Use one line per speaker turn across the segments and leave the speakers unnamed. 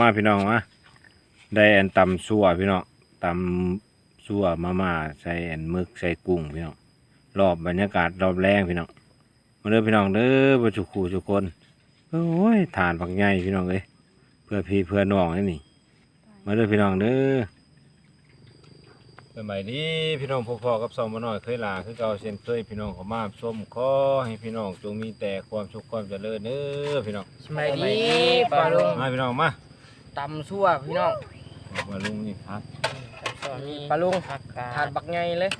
มาพี่น้องมาได้อันตำซั่วพี่น้องตำซั่วมาม่าใส่อันหมึกใส่กุ้งพี่น้องรอบบรรยากาศรอบแรงพี่น้องมาเด้อพี่น้องเด้อประจุขู่ทุกคนโอ้ยฐานผักใหญ่พี่น้องเอ้ยเพื่อพี่เพื่อน้องนี่นี่ มาเด้อพี่น้องเด้อสมัยนี้พี่น้องพ่อๆกับสองมาหน่อยเคยลาคือเก่าเช่นเคยพี่น้องเขามาส้มขอให้พี่น้องจงมีแต่ความสุขความเจริญเด้อพี่น้อง
สมัยดีปลาลุง
มาพี่น้องมา
ตำซั่วพี่น้อง
มาลุงนี่ครับ
ปลาลุงถาดบักไงเลย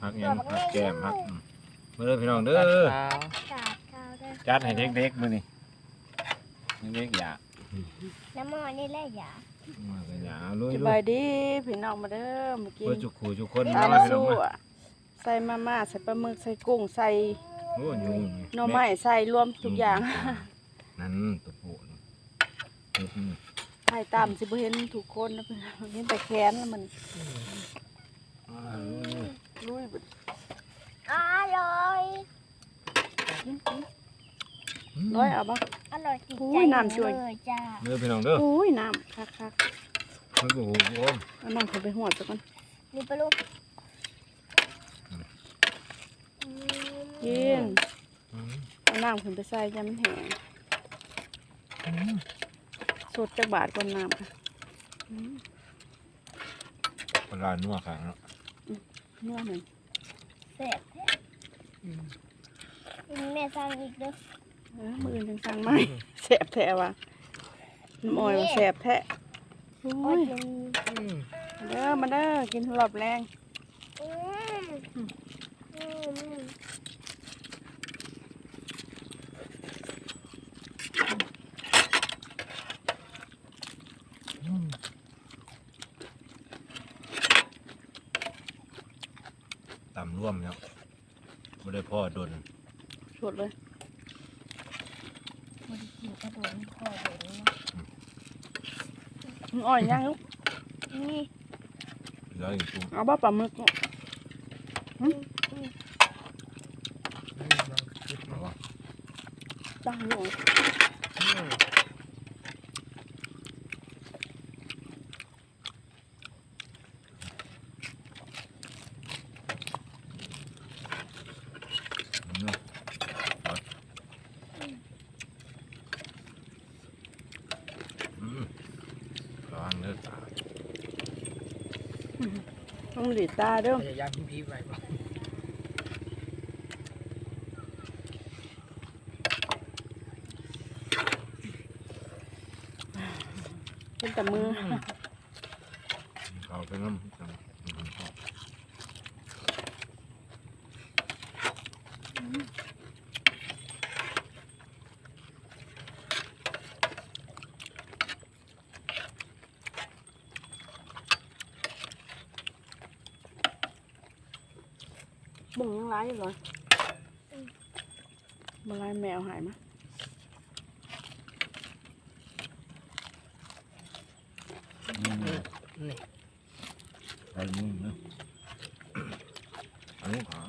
พักยังพักแก้มพักอืมมาเด้อพี่น้องเด้อ
ขาว
กาดข้าวด้วย
จัดให้เด็กๆมื้อนี้เด็กๆอย่า
น้ำมันนี่แหละอย่า
มาก็อย่าเอาลุย
ส
ลุ
บายยดีพี่น้องมาเด้อมากิน
เพื่อจุกขู่จุกคน
ตา
มา
ล
พี่น้อง
สู้
มา
อะใส่มาม่าใส่ปลาหมึกใส่กุ้งใส่
โอ้ยยุ่ง
หน่อไม้ใส่รวมทุกอย่าง
นั่นตัวโปะอืม
ถ่ายตามสิบ่เห็นทุกคนนะเพิ่นเห็นแต่แขนแล้วมัน
อ่าลุย
ลุยเบิด
อร่อย
กินกินร้อยเอาบ่
อร่อยติด
อุ้
ใจ
ยน้ำช่วย
เลยจ้า
เด้อพี่น้องเด้อ
อุ้ยน้ำคัก
มันก็โหโอ้ม
ๆเอาน้ำเข้าไปหวดซะก่อน
นี่ปลาลูก
กิน
อืม
เอาน้ำขึ้นไปใส่ยามมันแห้ง สดจักบาทก่อนน้ำค่ะอืม
ปลาหนัวข้างเนาะ
นัวหนึ่ง
แซ่บแท้แม่สั่งอีกเด้อ
เออมืออื่นจังสั่งไหมแสบแท้ว่ะน้ำอ้อยว่าแสบแท้โอ้
โอ้ย
ย
กิน
มาเด้อมาเด้อกินรอบแรง
อืมอืม
ตำร่วมแล้วบ่ได้พ่อดน
สดเลย
บ่ได้กินกระโดดคอเดี๋ยวนี้
มึงอ่อยยังลูก
นี่
เหลืออีกตุ้ง
เอาบ่ปลาหมึกลูก
เอาวะ
ตั้งอยู่
เอาเนาะเอาอืมระวังเด้อตา
ต้องหลีตาเด้อ
พยายามพีไปบ่
เป็นแต่มือ
เขาไปน้ำจังอืมพ่อ
บุ้งยังร้ายอยู่เลยมาลายแมวหายมะ
อืม
นี่
ไปมึงนะอันนี้ขา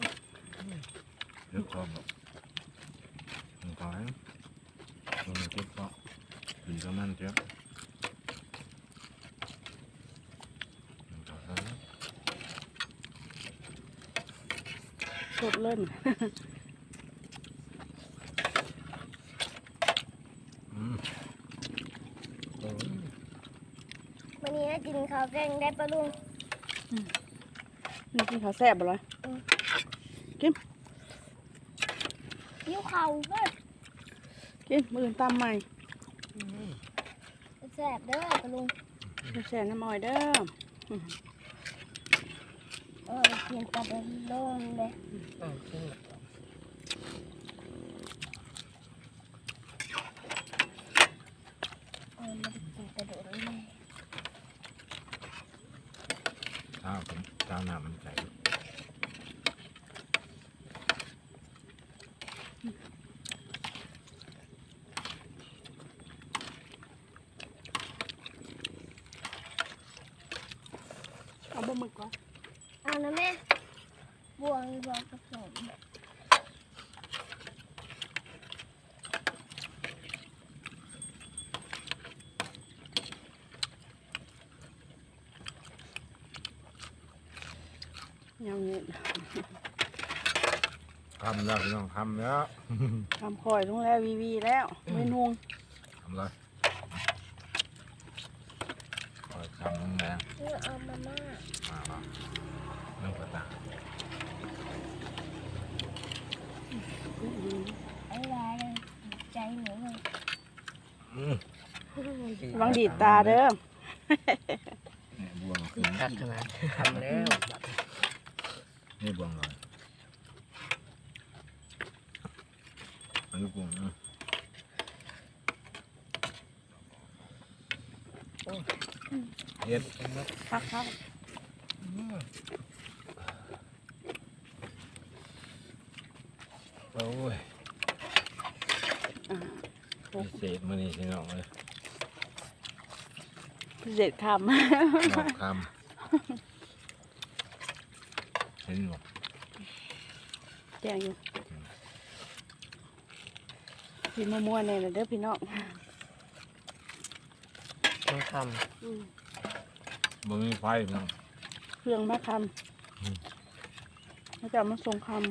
เลือกความแบบมันขายมันเก็บก็กินกับมันเจ็บมันก็ใส่
สดเล่น
อืมโอ้ย
วันนี้กินข้าวแกงได้ปลาลูก
นี่กินข้าวแซ่บบ่เลย
ยิ้วเข่าเว้ย
กินมืออื่นตามใหม่
แซ่บเด้อปลาลูก
แช่น้ำอ้อยเด้อ
เออ กินกระเด็นลงเลย
อืมกิน
เออมันกินกระโดดเลย
ข้าวผมข้าวหน้ามันใจ
เอาบ่หมึกก่อน
เอานะแม่บวงบวกผสม
ยังเงี้ย
ทำแล้วพี่น้องทำแล้ว
ทำคอยลงแล้ววีวีแล้วไม่นุ่ง
ทำเลยคอยทำลงแล้ว
เอเอามาม่า
มา น้ำกระตา
ไอ้ลายเลยใจหนูเลย
อืม
ระวังดีดตาเด้อ
เนี่ยบวงขึ้น
คักขนาดทำแล้วบัด
นี่บวงเลยอันนี้บวงนะเฮ็ด
พักครับ
โอ้ย
อ่า
พิเศษมื้อนี้พี่น้องเลย
พิเศษค
นอกคำเห็นบ่ำ
แจ้งอยู่พี่มัวๆเนี่ยเด้อพี่น้อง
ต้องท
อืม
บ่มีไฟพี่น้อง
เครื่องมาค
อืมำ
แล้วจะเอามาส่งคำ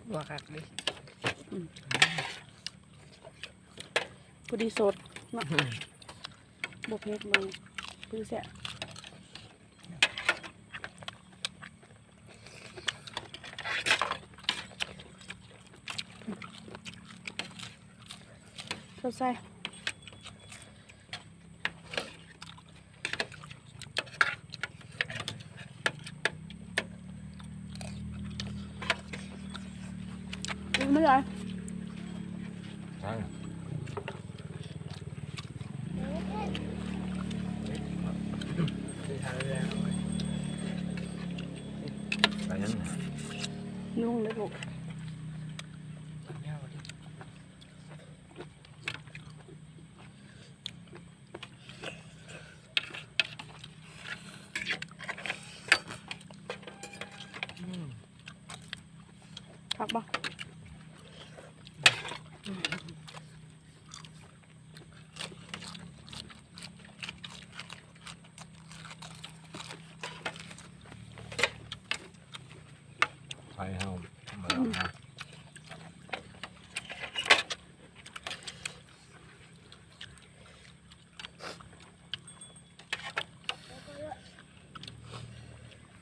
ำ
ว่าคักดิ
พอดีสดเนาะบุเพชรมือพื้นเสียสดใสไม่ได้
ใช่ ใช่
คือทำแล้ว
ใส่ยัง
นุ่งเลยลูกผักบ่
ไฟเฮามาแล้วนะ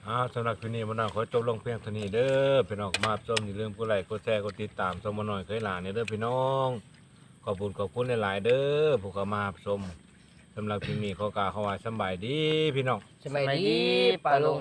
อ่าสำหรับคืนนี้มันน่าขอจบลงเพียงเท่านี้เด้อพี่น้องมาชมอย่าลืมกดไลค์กดแชร์กดติดตามสมหน่อยเคยหลานเนี่ยเด้อพี่น้อง ขอบคุณขอบคุณหลายๆเด้อผู้เข้ามาชมสำหรับคืนนี้ขอกล่าวคำว่าสำบายดีพี่น้อง
สบายดีปลาลุง